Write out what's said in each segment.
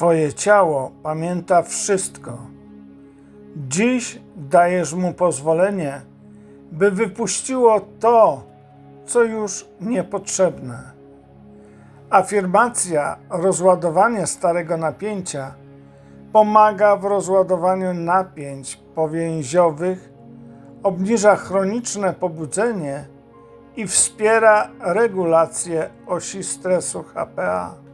Twoje ciało pamięta wszystko. Dziś dajesz mu pozwolenie, by wypuściło to, co już niepotrzebne. Afirmacja rozładowania starego napięcia pomaga w rozładowaniu napięć powięziowych, obniża chroniczne pobudzenie i wspiera regulację osi stresu HPA.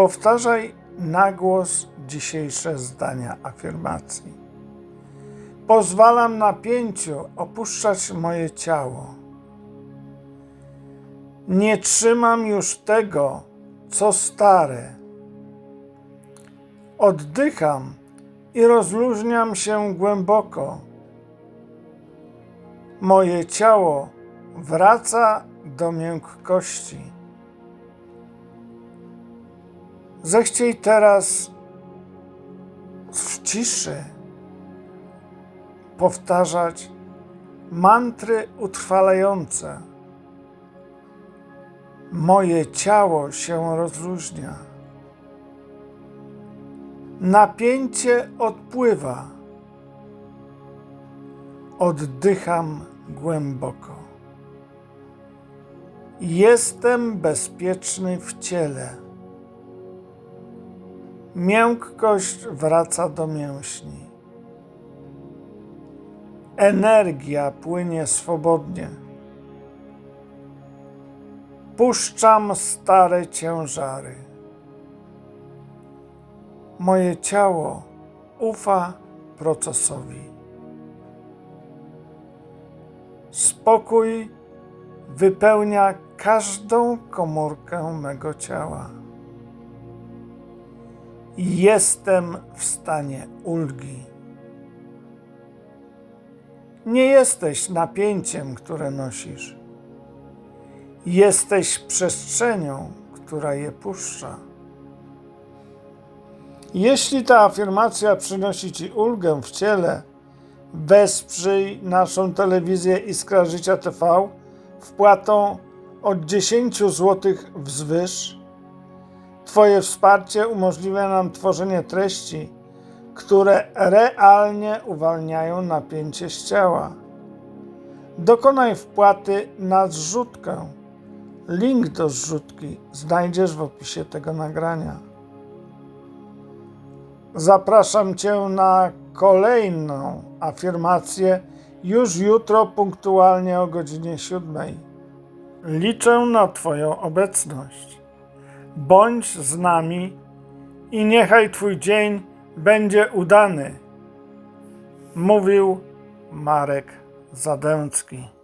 Powtarzaj na głos dzisiejsze zdania afirmacji. Pozwalam napięciu opuszczać moje ciało. Nie trzymam już tego, co stare. Oddycham i rozluźniam się głęboko. Moje ciało wraca do miękkości. Zechciej teraz w ciszy powtarzać mantry utrwalające. Moje ciało się rozluźnia. Napięcie odpływa. Oddycham głęboko. Jestem bezpieczny w ciele. Miękkość wraca do mięśni. Energia płynie swobodnie. Puszczam stare ciężary. Moje ciało ufa procesowi. Spokój wypełnia każdą komórkę mego ciała. Jestem w stanie ulgi. Nie jesteś napięciem, które nosisz. Jesteś przestrzenią, która je puszcza. Jeśli ta afirmacja przynosi Ci ulgę w ciele, wesprzyj naszą telewizję Iskra Życia TV wpłatą od 10 zł wzwyż. Twoje wsparcie umożliwia nam tworzenie treści, które realnie uwalniają napięcie z ciała. Dokonaj wpłaty na zrzutkę. Link do zrzutki znajdziesz w opisie tego nagrania. Zapraszam Cię na kolejną afirmację już jutro punktualnie o godzinie 7. Liczę na Twoją obecność. Bądź z nami i niechaj Twój dzień będzie udany. Mówił Marek Zadęcki.